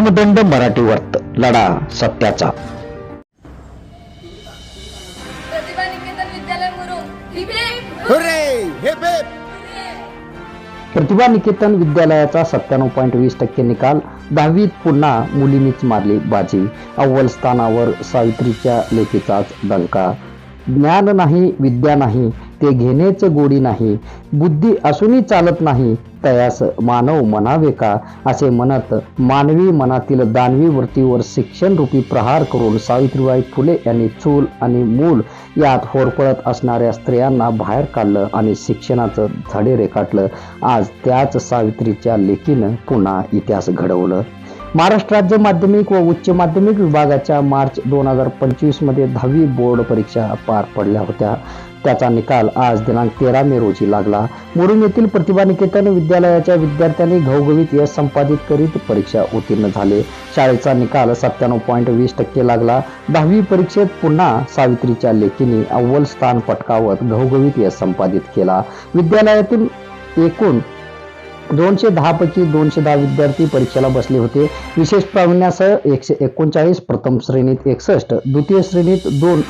दंड मराठी वर्त लढा सत्याचा. निकेतन विद्यालय! प्रतिभा निकेतन विद्यालयाचा सत्त्याण्णव पॉईंट वीस टक्के निकाल दहावीत पुन्हा मुलींनीच मारली बाजी. अव्वल स्थानावर सावित्रीच्या लेखीचाच डंका ज्ञान नाही विद्या नाही ते घेणेच गोडी नाही. बुद्धी असूनही चालत नाही. तयास मानव म्हणावे का? असे म्हणत मानवी मनातील दानवी वृत्तीवर शिक्षण रूपी प्रहार करून सावित्रीबाई फुले यांनी चूल आणि मूल यात होरपळत असणाऱ्या स्त्रियांना बाहेर काढलं आणि शिक्षणाचं धडे रेखाटलं. आज त्याच सावित्रीच्या लेखीनं पुन्हा इतिहास घडवलं. महाराष्ट्र राज्य माध्यमिक व उच्च माध्यमिक विभागाच्या मार्च दोन हजार पंचवीसमध्ये दहावी बोर्ड परीक्षा पार पडल्या होत्या. त्याचा निकाल आज दिनांक तेरा मे रोजी लागला. मुरुम येथील प्रतिभा निकेतन विद्यालयाच्या विद्यार्थ्यांनी घवघवीत यश संपादित करीत परीक्षा उत्तीर्ण झाले. शाळेचा निकाल सत्त्याण्णव पॉईंट वीस टक्के लागला. दहावी परीक्षेत पुन्हा सावित्रीच्या लेखीने अव्वल स्थान पटकावत घवघवीत यश संपादित केला. विद्यालयातील एकूण दोनशे दहा पैकी दोनशे दहा विद्यार्थी परीक्षेला बसले होते. विशेष प्रावीण्यासह एकशे एकोणचाळीस प्रथम श्रेणीत एकसष्ट द्वितीय श्रेणीत दोन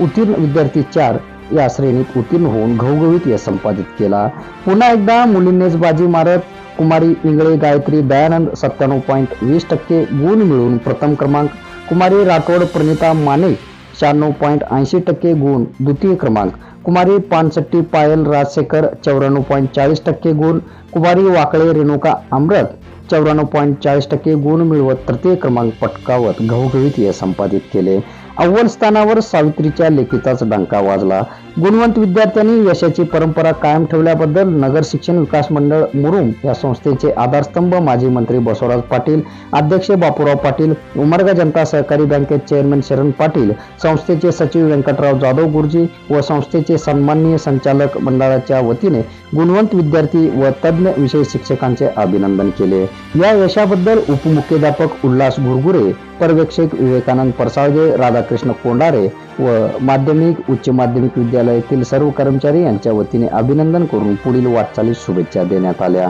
उत्तीर्ण विद्यार्थी चार या श्रेणीत उत्तीर्ण होऊन घवघवीत यश संपादित केला. पुन्हा एकदा मुलींनीच बाजी मारत कुमारी इंगळे गायत्री दयानंद सत्त्याण्णव पॉईंट वीस टक्के गुण मिळवून प्रथम क्रमांक. कुमारी राठोड प्रणिता माने शहाण्णव पॉईंट ऐंशी टक्के गुण द्वितीय क्रमांक. कुमारी पानसट्टी पायल राजशेखर चौऱ्याण्णव पॉईंट चाळीस टक्के गुण. कुमारी वाकळे रेणुका अमृत चौऱ्याण्णव पॉईंट चाळीस टक्के गुण मिळवत तृतीय क्रमांक पटकावत घवघवीत यश संपादित केले. अव्वल स्थानावर सावित्रीच्या लेखिताच डंका वाजला. गुणवंत विद्यार्थ्यांनी यशाची परंपरा कायम ठेवल्याबद्दल नगर शिक्षण विकास मंडळ मुरुम या संस्थेचे आधारस्तंभ माजी मंत्री बसवराज पाटील अध्यक्ष बापूराव पाटील उमरगा जनता सहकारी बँकेत चेअरमन शरण पाटील संस्थेचे सचिव व्यंकटराव जाधव गुरुजी व संस्थेचे सन्माननीय संचालक मंडळाच्या वतीने गुणवंत विद्यार्थी व तज्ज्ञ विषय शिक्षकांचे अभिनंदन केले. या यशाबद्दल उपमुख्याध्यापक उल्हास घुरगुरे पर्यवेक्षक विवेकानंद परसाळगे राधाकृष्ण कोंडारे व माध्यमिक उच्च माध्यमिक विद्यालय कार्यालयातील सर्व कर्मचारी यांच्या वतीने अभिनंदन करून पुढील वाटचालीस शुभेच्छा देण्यात आल्या.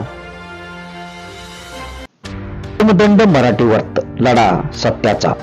मराठी वर्त लढा सत्याचा.